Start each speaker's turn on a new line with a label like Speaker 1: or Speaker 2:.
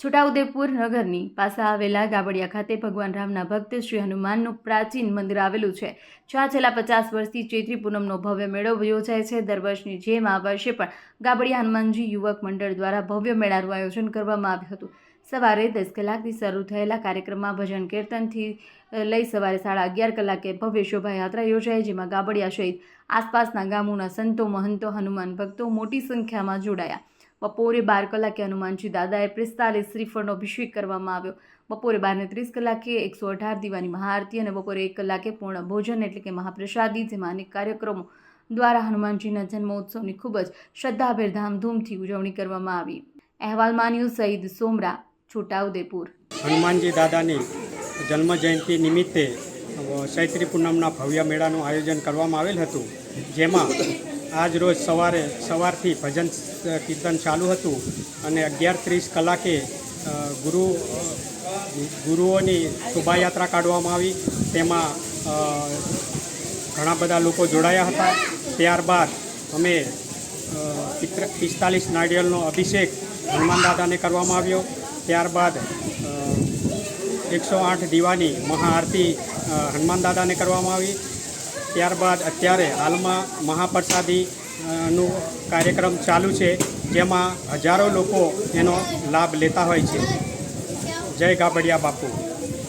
Speaker 1: છોટાઉદેપુર નગરની પાસે આવેલા ગાબડિયા ખાતે ભગવાન રામના ભક્ત શ્રી હનુમાનનું પ્રાચીન મંદિર આવેલું છે. જ્યાં છેલ્લા પચાસ વર્ષથી ચૈત્રી પૂનમનો ભવ્ય મેળો યોજાય છે. દર વર્ષની જેમ આ વર્ષે પણ ગાબડિયા હનુમાનજી યુવક મંડળ દ્વારા ભવ્ય મેળાનું આયોજન કરવામાં આવ્યું હતું. સવારે દસ કલાકથી શરૂ થયેલા કાર્યક્રમમાં ભજન કીર્તનથી લઈ સવારે સાડા અગિયાર કલાકે ભવ્ય શોભાયાત્રા યોજાઈ જેમાં ગાબડિયા સહિત આસપાસના ગામોના સંતો, મહંતો, હનુમાન ભક્તો મોટી સંખ્યામાં જોડાયા. બપોરે બાર કલાકે હનુમાનજી દાદાએ પિસ્તાલીસ શ્રીફળનો અભિષેક કરવામાં આવ્યો. બપોરે બારને ત્રીસ કલાકે એકસો અઢાર દીવાની મહાઆરતી અને બપોરે એક કલાકે પૂર્ણ ભોજન એટલે કે મહાપ્રસાદી, જેમાં અનેક કાર્યક્રમો દ્વારા હનુમાનજીના જન્મોત્સવની ખૂબ જ શ્રદ્ધાભેર ધામધૂમથી ઉજવણી કરવામાં આવી. અહેવાલમાં માન્યું સઈદ સોમરા, છોટાઉદેપુર.
Speaker 2: હનુમાનજી દાદાની જન્મ જયંતિ નિમિત્તે ચૈત્રી પૂનમના ભવ્ય મેળાનું આયોજન કરવામાં આવેલ હતું, જેમાં આજ રોજ સવારે, સવારથી ભજન કીર્તન ચાલુ હતું અને અગિયાર ત્રીસ કલાકે ગુરુ ગુરુઓની શોભાયાત્રા કાઢવામાં આવી. તેમાં ઘણા બધા લોકો જોડાયા હતા. ત્યારબાદ અમે પિસ્તાલીસ નાળિયેરનો અભિષેક હનુમાન દાદાને કરવામાં આવ્યો. ત્યારબાદ એકસો આઠ દીવાની મહાઆરતી હનુમાન દાદાને કરવામાં આવી. ત્યારબાદ અત્યારે હાલમાં મહાપ્રસાદી નું કાર્યક્રમ ચાલુ છે, જેમાં હજારો લોકો એનો લાભ લેતા હોય છે. જય ગાબડિયા બાપુ.